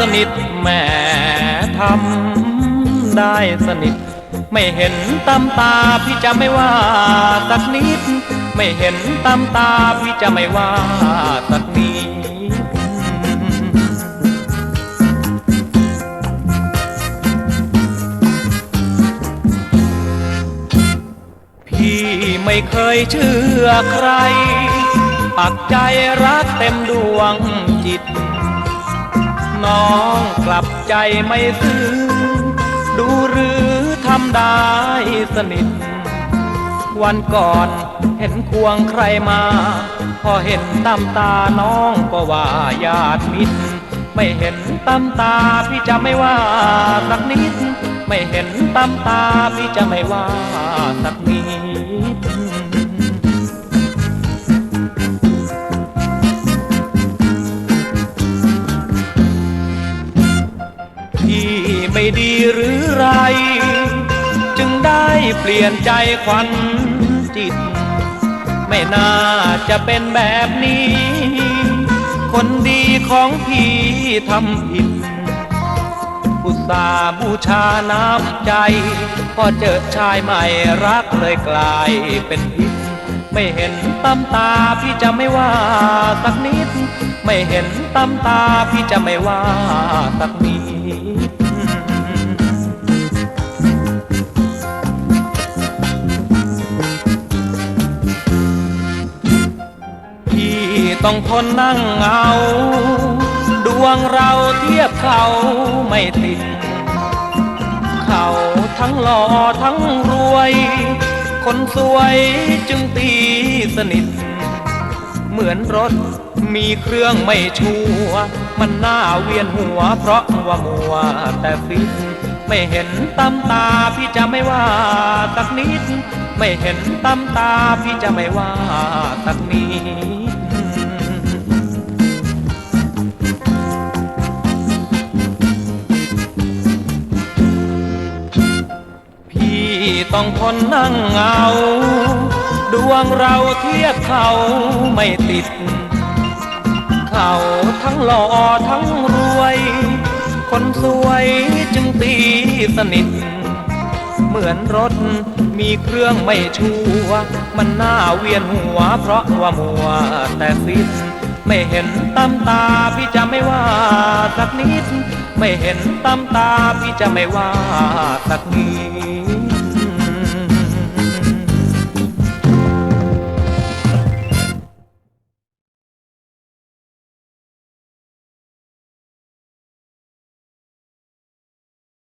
สนิทแม่ทำได้สนิท ไม่เห็นตำตาพี่จะไม่ว่าสักนิด ไม่เห็นตำตาพี่จะไม่ว่าสักนิดพี่ไม่เคยเชื่อใคร ปักใจรักเต็มดวงจิต น้องกลับใจไม่ซื่อดูหรือทำได้สนิท วันก่อนเห็นควงใครมา พอเห็นตำตาน้องก็ว่าญาติมิตร ไม่เห็นตำตาพี่จะไม่ว่าสักนิด ไม่เห็นตำตาพี่จะไม่ว่าสักนิด ไม่ดีหรือไร จึงได้เปลี่ยนใจควันจิต ไม่น่าจะเป็นแบบนี้ คนดีของพี่ทำผิดอุตสาบูชาน้ำใจ พอเจอชายใหม่รักเลยกลายเป็นพิษไม่เห็นตำตาพี่จะไม่ว่าสักนิด ไม่เห็นตำตาพี่จะไม่ว่าสักนิด ต้องทนนั่งเงา ดวงเราเทียบเขาไม่ติด เขาทั้งหล่อทั้งรวย คนสวยจึงตีสนิท เหมือนรถมีเครื่องไม่ชัว มันน่าเวียนหัวเพราะว่ามัวแต่ฟิตไม่เห็นตำตาพี่จะไม่ว่าสักนิด ไม่เห็นตำตาพี่จะไม่ว่าสักนิด ต้องทนนั่งเงา ดวงเราเทียบเขาไม่ติด เขาทั้งหล่อทั้งรวย คนสวยจึงตีสนิท เหมือนรถมีเครื่องไม่ชัวมันหน่าเวียนหัวเพราะว่ามัวแต่ฟิตไม่เห็นตำตาพี่จะไม่ว่าสักนิด ไม่เห็นตำตาพี่จะไม่ว่าสักนิด